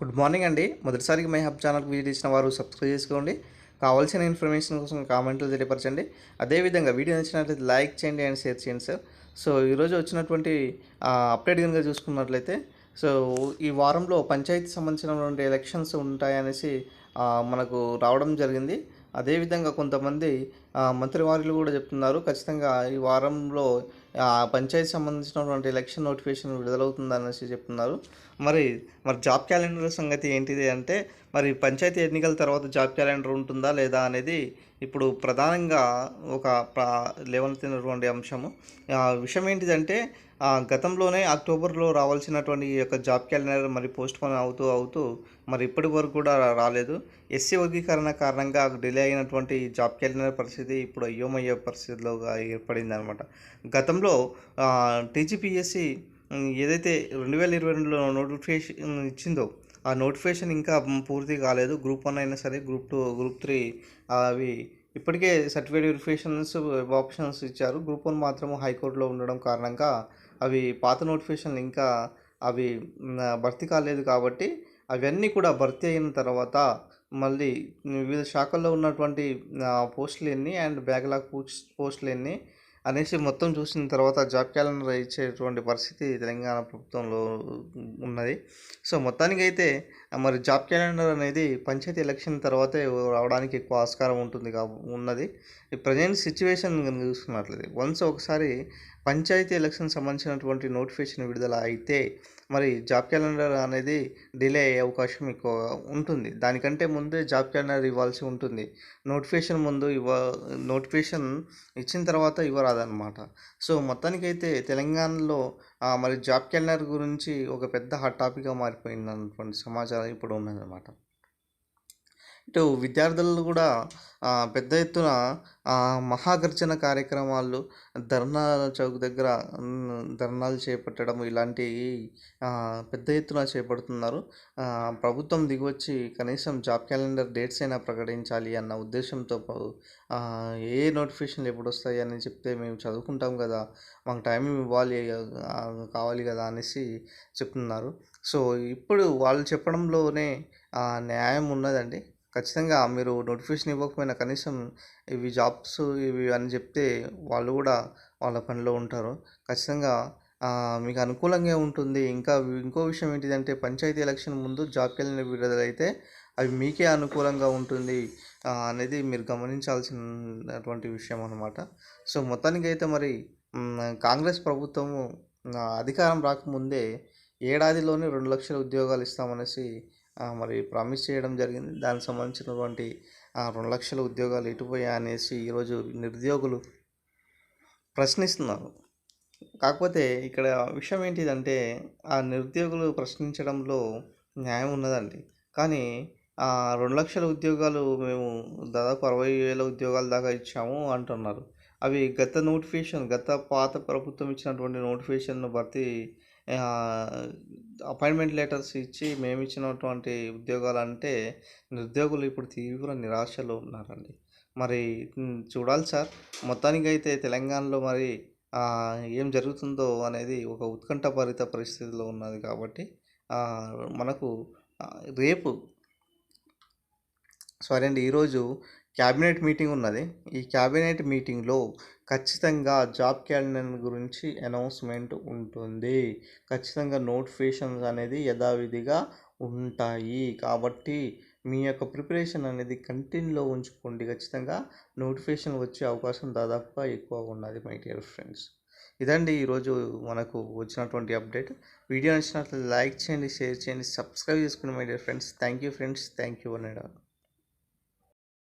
Good morning అండి. మొదటిసారికి my hub ఛానల్కి విజిట్ చేసిన వారు సబ్స్క్రైబ్ చేసుకోండి. కావాల్సిన ఇన్ఫర్మేషన్ కోసం కామెంట్లు తెలియపరచండి. అదేవిధంగా వీడియో నచ్చినట్లయితే లైక్ చేయండి అండ్ షేర్ చేయండి సార్. సో ఈరోజు వచ్చినటువంటి అప్డేట్ కనుక చూసుకున్నట్లయితే సో ఈ వారంలో పంచాయతీ సంబంధించినటువంటి ఎలక్షన్స్ ఉంటాయనేసి మనకు రావడం జరిగింది. అదేవిధంగా కొంతమంది మంత్రివారులు కూడా చెప్తున్నారు. ఖచ్చితంగా ఈ వారంలో పంచాయతీ సంబంధించినటువంటి ఎలక్షన్ నోటిఫికేషన్ విడుదలవుతుందనేసి చెప్తున్నారు. మరి మరి జాబ్ క్యాలెండర్ సంగతి ఏంటిది అంటే మరి పంచాయతీ ఎన్నికల తర్వాత జాబ్ క్యాలెండర్ ఉంటుందా లేదా అనేది ఇప్పుడు ప్రధానంగా ఒక లేవనెత్తినటువంటి అంశము. ఆ విషయం ఏంటిదంటే ఆ, గతంలోనే అక్టోబర్లో రావాల్సినటువంటి ఈ యొక్క జాబ్ క్యాలెండర్ మరి పోస్ట్ పోన్ అవుతూ అవుతూ మరి ఇప్పటి వరకు కూడా రాలేదు. ఎస్సీ వర్గీకరణ కారణంగా డిలే అయినటువంటి జాబ్ క్యాలెండర్ పరిస్థితి ఇప్పుడు అయ్యోమయ్యే పరిస్థితిలో ఏర్పడింది అనమాట గతంలో టీజీపీఎస్సి ఏదైతే రెండు వేల ఇరవై రెండులో నోటిఫికేషన్ ఇచ్చిందో ఆ నోటిఫికేషన్ ఇంకా పూర్తి కాలేదు. గ్రూప్ వన్ అయినా సరే గ్రూప్ టూ గ్రూప్ త్రీ అవి ఇప్పటికే సర్టిఫికేట్ వెరిఫికేషన్స్ ఆప్షన్స్ ఇచ్చారు. గ్రూప్ వన్ మాత్రం హైకోర్టులో ఉండడం కారణంగా అవి పాత నోటిఫికేషన్లు ఇంకా అవి భర్తీ కాలేదు కాబట్టి అవన్నీ కూడా భర్తీ అయిన తర్వాత మళ్ళీ వివిధ శాఖల్లో ఉన్నటువంటి పోస్టులు ఎన్ని అండ్ బ్యాక్లాగ్ పోస్ట్ పోస్టులు ఎన్ని అనేసి మొత్తం చూసిన తర్వాత జాబ్ క్యాలెండర్ ఇచ్చేటువంటి పరిస్థితి తెలంగాణ ప్రభుత్వంలో ఉన్నది. సో మొత్తానికి అయితే మరి జాబ్ క్యాలెండర్ అనేది పంచాయతీ ఎలక్షన్ తర్వాతే రావడానికి ఎక్కువ ఆస్కారం ఉంటుంది కా ఉన్నది. ఈ ప్రజెంట్ సిచ్యువేషన్ కనుక చూసుకున్నట్లయితే వన్స్ ఒకసారి పంచాయతీ ఎలక్షన్ సంబంధించినటువంటి నోటిఫికేషన్ విడుదల అయితే మరి జాబ్ క్యాలెండర్ అనేది డిలే అయ్యే అవకాశం ఎక్కువ ఉంటుంది. దానికంటే ముందే జాబ్ క్యాలెండర్ ఇవ్వాల్సి ఉంటుంది. నోటిఫికేషన్ ముందు ఇవ్వ నోటిఫికేషన్ ఇచ్చిన తర్వాత ఇవ్వరాదన్నమాట. సో మొత్తానికైతే తెలంగాణలో మరి జాబ్ క్యాలెండర్ గురించి ఒక పెద్ద హాట్ టాపిక్గా మారిపోయింది అనుకోండి సమాచారం ఇప్పుడు ఉన్నదన్నమాట ఇటు విద్యార్థులు కూడా పెద్ద ఎత్తున మహాగర్జన కార్యక్రమాలు ధర్నా చౌక్ దగ్గర ధర్నాలు చేపట్టడం ఇలాంటివి పెద్ద ఎత్తున చేపడుతున్నారు. ప్రభుత్వం దిగొచ్చి కనీసం జాబ్ క్యాలెండర్ డేట్స్ అయినా ప్రకటించాలి అన్న ఉద్దేశంతో ఏ నోటిఫికేషన్లు ఎప్పుడు వస్తాయి అని చెప్తే మేము చదువుకుంటాం కదా మాకు టైం ఇవ్వాలి కావాలి కదా అనేసి చెప్తున్నారు. సో ఇప్పుడు వాళ్ళు చెప్పడంలోనే న్యాయం ఉన్నదండి. ఖచ్చితంగా మీరు నోటిఫికేషన్ ఇవ్వకపోయినా కనీసం ఇవి జాబ్స్ ఇవి అని చెప్తే వాళ్ళు కూడా వాళ్ళ పనిలో ఉంటారు. ఖచ్చితంగా మీకు అనుకూలంగా ఉంటుంది. ఇంకా ఇంకో విషయం ఏంటిదంటే పంచాయతీ ఎలక్షన్ ముందు జాబ్ క్యాలెండర్ విడుదలైతే అవి మీకే అనుకూలంగా ఉంటుంది అనేది మీరు గమనించాల్సినటువంటి విషయం అనమాట సో మొత్తానికైతే మరి కాంగ్రెస్ ప్రభుత్వము అధికారం రాకముందే ఏడాదిలోనే రెండు లక్షల ఉద్యోగాలు ఇస్తామనేసి మరి ప్రామిస్ చేయడం జరిగింది. దానికి సంబంధించినటువంటి ఆ, రెండు లక్షల ఉద్యోగాలు ఎటుపోయా అనేసి ఈరోజు నిరుద్యోగులు ప్రశ్నిస్తున్నారు. కాకపోతే ఇక్కడ విషయం ఏంటిదంటే ఆ నిరుద్యోగులు ప్రశ్నించడంలో న్యాయం ఉన్నదండి. కానీ ఆ రెండు లక్షల ఉద్యోగాలు మేము దాదాపు అరవై వేల ఉద్యోగాల దాకా ఇచ్చాము అంటున్నారు. అవి గత నోటిఫికేషన్ గత పాత ప్రభుత్వం ఇచ్చినటువంటి నోటిఫికేషన్ను భర్తీ అపాయింట్మెంట్ లెటర్స్ ఇచ్చి మేము ఇచ్చినటువంటి ఉద్యోగాలు అంటే నిరుద్యోగులు ఇప్పుడు తీవ్ర నిరాశలో ఉన్నారండి. మరి చూడాలి సార్. మొత్తానికైతే తెలంగాణలో మరి ఏం జరుగుతుందో అనేది ఒక ఉత్కంఠభరిత పరిస్థితిలో ఉన్నది కాబట్టి మనకు రేపు సారీ అండి ఈరోజు క్యాబినెట్ మీటింగ్ ఉన్నది. ఈ క్యాబినెట్ మీటింగ్లో ఖచ్చితంగా జాబ్ క్యాలెండర్ గురించి అనౌన్స్మెంట్ ఉంటుంది. ఖచ్చితంగా నోటిఫికేషన్స్ అనేది యథావిధిగా ఉంటాయి. కాబట్టి మీ యొక్క ప్రిపరేషన్ అనేది కంటిన్యూలో ఉంచుకోండి. ఖచ్చితంగా నోటిఫికేషన్ వచ్చే అవకాశం దాదాపుగా ఎక్కువ ఉన్నది మై డియర్ ఫ్రెండ్స్. ఇదండి ఈరోజు మనకు వచ్చినటువంటి అప్డేట్. వీడియో నచ్చినట్లు లైక్ చేయండి షేర్ చేయండి సబ్స్క్రైబ్ చేసుకోండి my dear friends. Thank you friends. Thank you అనేడా